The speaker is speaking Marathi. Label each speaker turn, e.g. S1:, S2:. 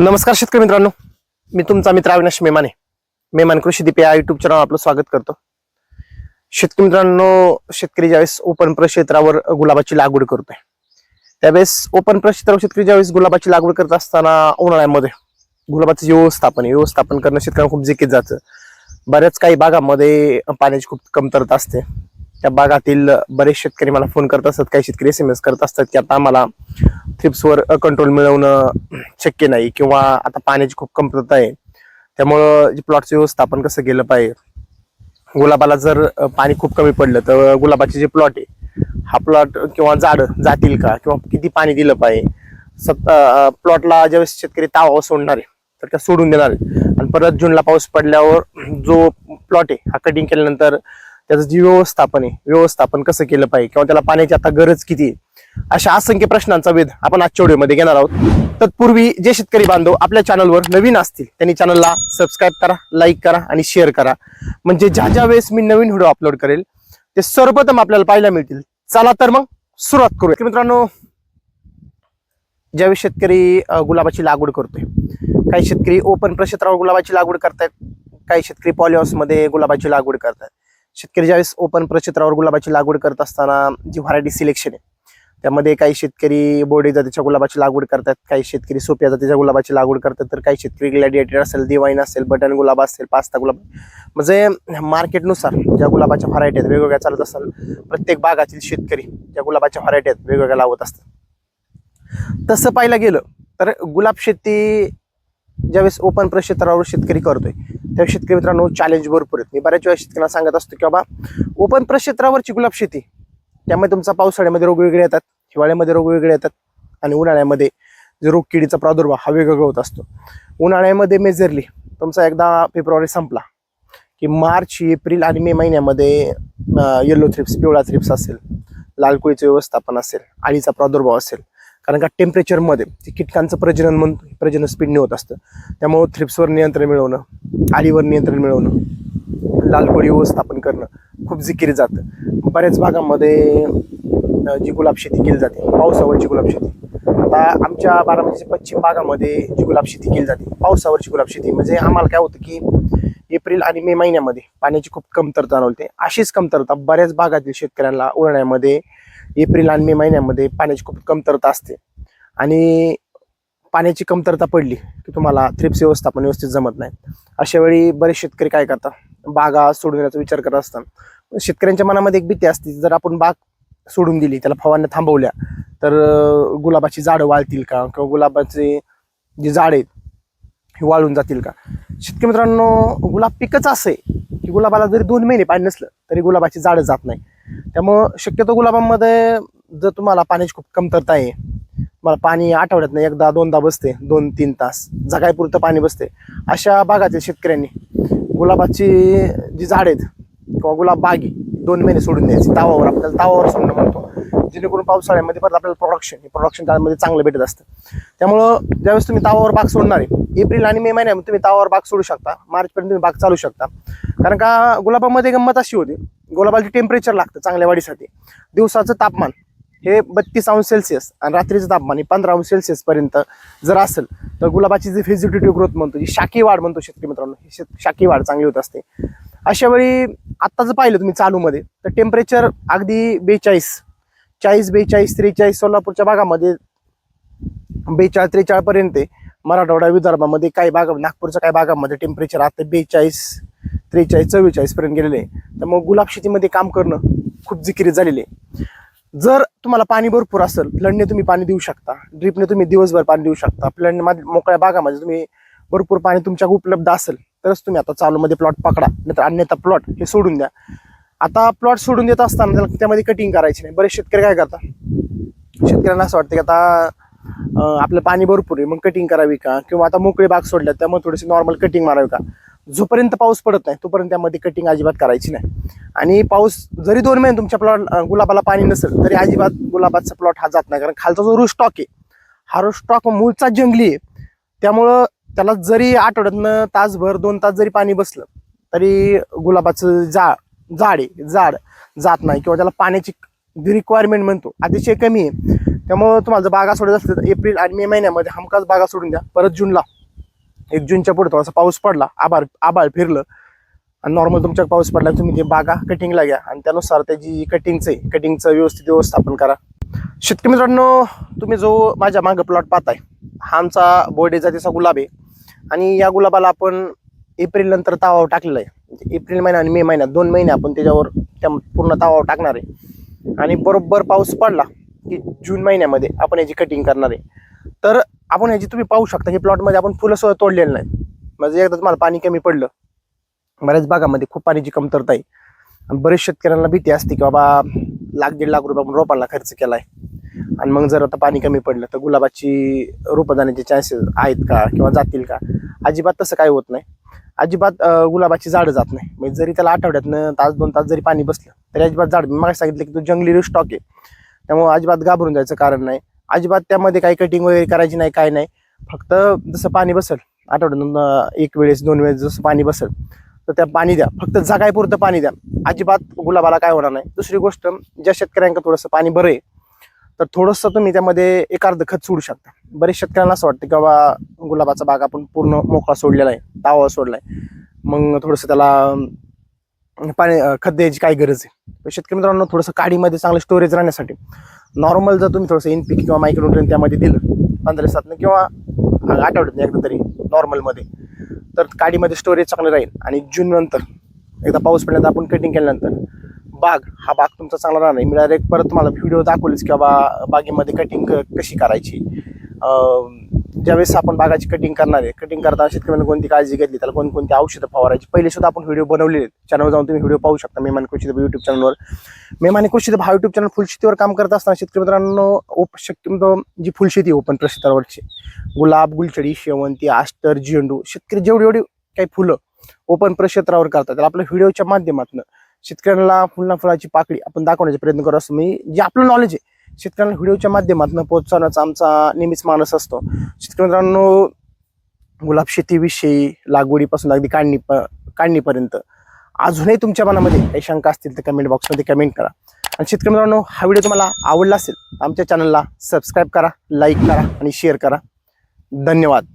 S1: नमस्कार शेतकरी मित्रांनो. मी तुमचा मित्र अविनाश मेमाने. मेमान कृषी दीप या युट्यूब चॅनल आपलं स्वागत करतो. शेतकरी मित्रांनो शेतकरी ज्यावेळेस ओपन प्रक्षेत्रावर गुलाबाची लागवड करतोय त्यावेळेस ओपन प्रक्षेत्रावर शेतकरी ज्यावेळेस गुलाबाची लागवड करत असताना उन्हाळ्यामध्ये गुलाबाचं व्यवस्थापन व्यवस्थापन करणं शेतकऱ्यांना खूप जिकीत जातं. बऱ्याच काही भागामध्ये पाण्याची खूप कमतरता असते. त्या भागातील बरेच शेतकरी मला फोन करत असतात काही शेतकरी एस एम एस करत असतात की आता आम्हाला थ्रिप्सवर कंट्रोल मिळवणं शक्य नाही किंवा आता पाण्याची खूप कमतरता आहे. त्यामुळं जे प्लॉटचं व्यवस्थापन कसं केलं पाहिजे? गुलाबाला जर पाणी खूप कमी पडलं तर गुलाबाचे जे प्लॉट आहे हा प्लॉट किंवा झाड जातील का? किंवा किती पाणी दिलं पाहिजे? सत प्लॉटला ज्यावेळेस शेतकरी तावा सोडणार आहे तर त्या सोडून देणार आहे. आणि परत जूनला पाऊस पडल्यावर जो प्लॉट आहे हा कटिंग केल्यानंतर त्याचं जे व्यवस्थापन आहे व्यवस्थापन कसं केलं पाहिजे किंवा त्याला पाण्याची आता गरज किती आहे? अशा असंख्य प्रश्नांचा वेध आपण आजच्या व्हिडिओमध्ये घेणार आहोत. तत्पूर्वी जे शेतकरी बांधव आपल्या चॅनलवर नवीन असतील त्यांनी चॅनलला सबस्क्राईब करा लाईक करा आणि शेअर करा. म्हणजे ज्या ज्या वेळेस मी नवीन व्हिडिओ अपलोड करेल ते सर्वप्रथम आपल्याला पाहायला मिळतील. चला तर मग सुरुवात करूया. मित्रांनो ज्यावेळेस शेतकरी गुलाबाची लागवड करतोय काही शेतकरी ओपन प्रक्षेत्रावर गुलाबाची लागवड करतायत काही शेतकरी पॉलिहाऊसमध्ये गुलाबाची लागवड करतात शेतकरी ज्यावेळेस ओपन प्रक्षेत्रावर गुलाबाची लागवड करत असताना जी व्हरायटी सिलेक्शन आहे त्यामध्ये काही शेतकरी बोर्डी जातीच्या गुलाबाची लागवड करतात काही शेतकरी सोप्या जातीच्या गुलाबाची लागवड करतात तर काही शेतकरी ग्लॅडिएटर असेल दिवाईन असेल बटन गुलाब असेल पास्ता गुलाब म्हणजे मार्केटनुसार ज्या गुलाबाच्या व्हरायटी आहेत वेगवेगळ्या चालत असतात प्रत्येक भागातील शेतकरी ज्या गुलाबाच्या व्हरायटी आहेत वेगवेगळ्या लावत असतात. तसं पाहायला गेलं तर गुलाब शेती ज्यावेळेस ओपन प्रक्षेत्रावर शेतकरी करतोय त्या शेतकरी मित्रांनो चॅलेंज भरपूर आहेत. मी बऱ्याच वेळा शेतकऱ्यांना सांगत असतो की बाबा ओपन प्रक्षेत्रावरची गुलाब शेती त्यामुळे तुमचा पावसाळ्यामध्ये रोग वेगळे येतात हिवाळ्यामध्ये रोग वेगळे येतात आणि उन्हाळ्यामध्ये जे रोग किडीचा प्रादुर्भाव हा वेगवेगळा होत असतो. उन्हाळ्यामध्ये मेजरली तुमचा एकदा फेब्रुवारी संपला की मार्च एप्रिल आणि मे महिन्यामध्ये येलो थ्रिप्स पिवळा थ्रिप्स असेल लालकुळीचं व्यवस्थापन असेल आळीचा प्रादुर्भाव असेल कारण का टेम्परेचरमध्ये ते कीटकांचं प्रजनन म्हणतो प्रजनन स्पीडने होत असतं. त्यामुळं थ्रिप्सवर नियंत्रण मिळवणं आळीवर नियंत्रण मिळवणं लाल कोळी व्यवस्थापन करणं खूप जिकिरी जातं. बऱ्याच भागामध्ये जी गुलाब शेती केली जाते पावसावरची गुलाब शेती. आता आमच्या बारामतीच्या पश्चिम भागामध्ये जी गुलाब शेती केली जाते पावसावरची गुलाब शेती. म्हणजे आम्हाला काय होतं की एप्रिल आणि मे महिन्यामध्ये पाण्याची खूप कमतरता जाणवते अशीच कमतरता बऱ्याच भागातील शेतकऱ्यांना उन्हाळ्यामध्ये एप्रिल आणि मे महिन्यामध्ये पाण्याची खूप कमतरता असते. आणि पाण्याची कमतरता पडली की तुम्हाला थ्रिप्स व्यवस्थापन व्यवस्थित जमत नाही. अशा वेळी बरेच शेतकरी काय करतात? बागा सोडून देण्याचा विचार करत असतात. शेतकऱ्यांच्या मनामध्ये एक भीती असते जर आपण बाग सोडून दिली त्याला फवारण्या थांबवल्या तर गुलाबाची झाडं वाळतील का? किंवा गुलाबाचे जे झाड आहेत हे वाळून जातील का? शेतकरी मित्रांनो गुलाब पिकच असं आहे की गुलाबाला जरी दोन महिने पाणी नसलं तरी गुलाबाची झाडं जात नाही. त्यामुळं शक्यतो गुलाबामध्ये जर तुम्हाला पाण्याची खूप कमतरता आहे मला पाणी आठवड्यात नाही एकदा दोनदा बसते दोन तीन तास जगायपुरतं पाणी बसते अशा भागातील शेतकऱ्यांनी गुलाबाची जी झाड आहेत किंवा गुलाब बागी दोन महिने सोडून द्यायची. तावावर आपल्याला तावावर सोडणं म्हणतो. जेणेकरून पावसाळ्यामध्ये परत आपल्याला प्रोडक्शन हे प्रोडक्शन त्यामध्ये चांगलं भेटत असतं. त्यामुळं ज्यावेळेस तुम्ही तावावर बाग सोडणार आहे एप्रिल आणि मे महिन्यामध्ये तुम्ही तावावर बाग सोडू शकता मार्चपर्यंत तुम्ही बाग चालू शकता. कारण का गुलाबामध्ये गंमत अशी होती गुलाबाला टेम्परेचर लागतं चांगल्या वाढीसाठी दिवसाचं तापमान हे बत्तीस अंश सेल्सिअस आणि रात्रीचं तापमान हे पंधरा अंश सेल्सिअस पर्यंत जर असेल तर गुलाबाची जी व्हेजिटेटिव्ह ग्रोथ म्हणतो जी शाकी वाढ म्हणतो शेतकरी मित्रांनो ही शेत शाकी वाढ चांगली होत असते अशा वेळी आत्ता जर पाहिलं तुम्ही चालूमध्ये तर टेम्परेचर अगदी बेचाळीस चाळीस बेचाळीस त्रेचाळीस सोलापूरच्या भागामध्ये बेचाळीस त्रेचाळपर्यंत आहे. मराठवाडा विदर्भामध्ये काही भाग नागपूरच्या काही भागामध्ये टेम्परेचर आता बेचाळीस त्रेचाळीस चव्वेचाळीस पर्यंत गेलेले आहे. त्यामुळे गुलाब शेतीमध्ये काम करणं खूप जिकिरी झालेले आहे. जर तुम्हाला पाणी भरपूर असेल फ्लडने तुम्ही पाणी देऊ शकता ड्रिपने तुम्ही दिवसभर पाणी देऊ शकता फ्लडने मोकळ्या भागामध्ये तुम्ही भरपूर पाणी तुमच्या उपलब्ध असेल तरच तुम्ही आता चालूमध्ये प्लॉट पकडा नाहीतर अन्यथा प्लॉट हे सोडून द्या. आता प्लॉट सोडून देत असताना त्याला त्यामध्ये कटिंग करायची नाही. बरेच शेतकरी काय करतात? शेतकऱ्यांना असं वाटतं की आता आपलं पाणी भरपूर आहे मग कटिंग करावी का? किंवा आता मोकळी बाग सोडल्या त्यामुळे थोडीशी नॉर्मल कटिंग मारावी का? जोपर्यंत पाऊस पडत नाही तोपर्यंत त्यामध्ये कटिंग अजिबात करायची नाही. आणि पाऊस जरी दोन महिने तुमच्या प्लॉट गुलाबाला पाणी नसेल तरी अजिबात गुलाबाचा प्लॉट हा जात नाही. कारण खालचा जो रुस्टॉक स्टॉक आहे हा रुस्टॉक स्टॉक मूळचा जंगली आहे. त्यामुळं त्याला जरी आठवड्यातनं तासभर दोन तास जरी पाणी बसलं तरी गुलाबाचं जा झाड आहे. जाड जात नाही किंवा त्याला पाण्याची रिक्वायरमेंट म्हणतो. अतिशय कमी आहे. त्यामुळं तुम्हाला जर बागा सोडत असतील तर एप्रिल आणि मे महिन्यामध्ये हमखास बागा सोडून द्या. परत जूनला. एक जूनच्या पुढे थोडासा पाऊस पडला आभाळ आभाळ फिरलं. आणि नॉर्मल तुमच्या पाऊस पडला तुम्ही ते बागा कटिंगला घ्या. आणि त्यानुसार त्याची कटिंगचं आहे. कटिंगचं व्यवस्थित व्यवस्थापन करा. शेतकरी मित्रांनो तुम्ही जो माझ्या मागं प्लॉट पाहताय हा आमचा बोर्डे जातीचा गुलाब आहे. आणि या गुलाबाला आपण एप्रिल नंतर तावाव टाकलेला आहे. म्हणजे एप्रिल महिना आणि मे महिन्यात दोन महिने आपण त्याच्यावर त्या पूर्ण तावाव टाकणार आहे. आणि बरोबर पाऊस पडला की जून महिन्यामध्ये आपण याची कटिंग करणार आहे. तर आपण याची तुम्ही पाहू शकता की प्लॉटमध्ये आपण फुलं सुद्धा तोडलेलं नाही. म्हणजे एकदा तुम्हाला पाणी कमी पडलं बऱ्याच भागामध्ये खूप पाण्याची कमतरता आहे. आणि बरेच शेतकऱ्यांना भीती असते की बाबा लाख दीड लाख रुपये आपण रोपांना खर्च केला आहे आणि मग जर आता पाणी कमी पडलं तर गुलाबाची रोपं जाण्याचे चान्सेस आहेत का किंवा जातील का? अजिबात तसं काही होत नाही. अजिबात गुलाबाची झाडं जात नाही. म्हणजे जरी त्याला आठवड्यातनं तास दोन तास जरी पाणी बसलं तरी अजिबात झाड मी मला सांगितलं की तो जंगली स्टॉक आहे. त्यामुळे अजिबात घाबरून जायचं कारण नाही. अजिबात त्यामध्ये काही कटिंग वगैरे करायची नाही काय नाही. फक्त जसं पाणी बसल आठवड्यातून एक वेळेस दोन वेळेस जसं पाणी बसल तर त्या पाणी द्या. फक्त जगायपुरतं पाणी द्या. अजिबात गुलाबाला काय होणार नाही. दुसरी गोष्ट ज्या शेतकऱ्यांका थोडंसं पाणी बरं आहे तर थोडंसं तुम्ही त्यामध्ये एक अर्ध खत सोडू शकता. बरेच शेतकऱ्यांना असं वाटतं की बाबा गुलाबाचा बाग आपण पूर्ण मोकळा सोडलेला आहे तावा सोडला आहे. मग थोडंसं त्याला पाणी खत द्यायची काय गरज आहे. शेतकरी मित्रांनो थोडंसं काडीमध्ये चांगलं स्टोरेज राहण्यासाठी नॉर्मल जर तुम्ही थोडंसं एन किंवा मायक्रोन्यूट्रन त्यामध्ये दिलं पंधरा सातनं किंवा आठवड्यात एकदा तरी नॉर्मलमध्ये तर काडीमध्ये स्टोरेज चांगलं राहील. आणि जूननंतर एकदा पाऊस पडल्यानंतर आपण कटिंग केल्यानंतर बाग हा बाग तुमचा चांगला राहणार मी डायरेक्ट परत तुम्हाला व्हिडिओ दाखवलीच की बाबा बागेमध्ये कटिंग कशी करायची? ज्यावेळेस आपण बागाची कटिंग करणार आहे कटिंग करताना शेतकऱ्यांनी कोणती काळजी घेतली त्याला कोणकोणती औषधं फवारायची पहिले सुद्धा आपण व्हिडिओ बनवलेले चॅनल चॅनलवर जाऊन तुम्ही व्हिडिओ पाहू शकता मेमान कृषी युट्यूब चॅनलवर मेमाने कृषी हा युट्यूब चॅनल फुलशेतीवर काम करत असताना शेतकरी मित्रांनो ओप शक्यतो जी फुलशेती ओपन प्रसिद्धावरची गुलाब गुलचडी शेवंती आस्टर झेंडू शेतकरी जेवढी एवढी काही फुलं ओपन प्रक्षेत्रावर करतात तर आपल्या व्हिडिओच्या माध्यमातून शेतकऱ्यांना फुलना फुलाची पाकळी आपण दाखवण्याचा प्रयत्न करत असतो. मी जे आपलं नॉलेज आहे शेतकऱ्यांना व्हिडिओच्या माध्यमातून पोहोचवण्याचा आमचा नेहमीच मानस असतो. शेतकरी मित्रांनो गुलाब शेतीविषयी लागवडीपासून अगदी काढणी काढणीपर्यंत. अजूनही तुमच्या मनामध्ये काही शंका असतील तर कमेंट बॉक्समध्ये कमेंट करा. आणि शेतकरी मित्रांनो हा व्हिडिओ तुम्हाला आवडला असेल आमच्या चॅनलला सबस्क्राईब करा लाईक करा आणि शेअर करा. धन्यवाद.